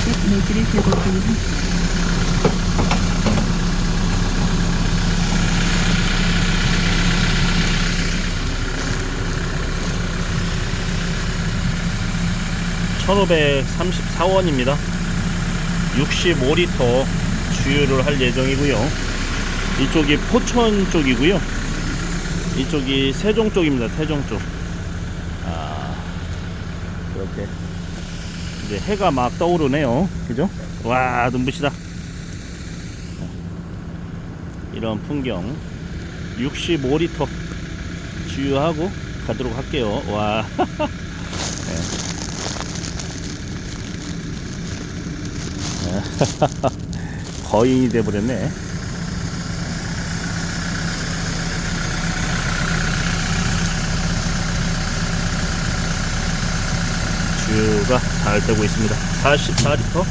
가끔씩 매주를 들고 있습니다. 천오백삼십사 원입니다 65리터 주유를 할 예정이고요. 이쪽이 포천 쪽이고요. 이쪽이 세종 쪽입니다. 세종 쪽. 아, 이렇게 이제 해가 막 떠오르네요. 그죠? 와, 눈부시다. 이런 풍경 65리터 주유하고 가도록 할게요. 와. 거인이 돼버렸네. 주유가 잘 되고 있습니다. 44리터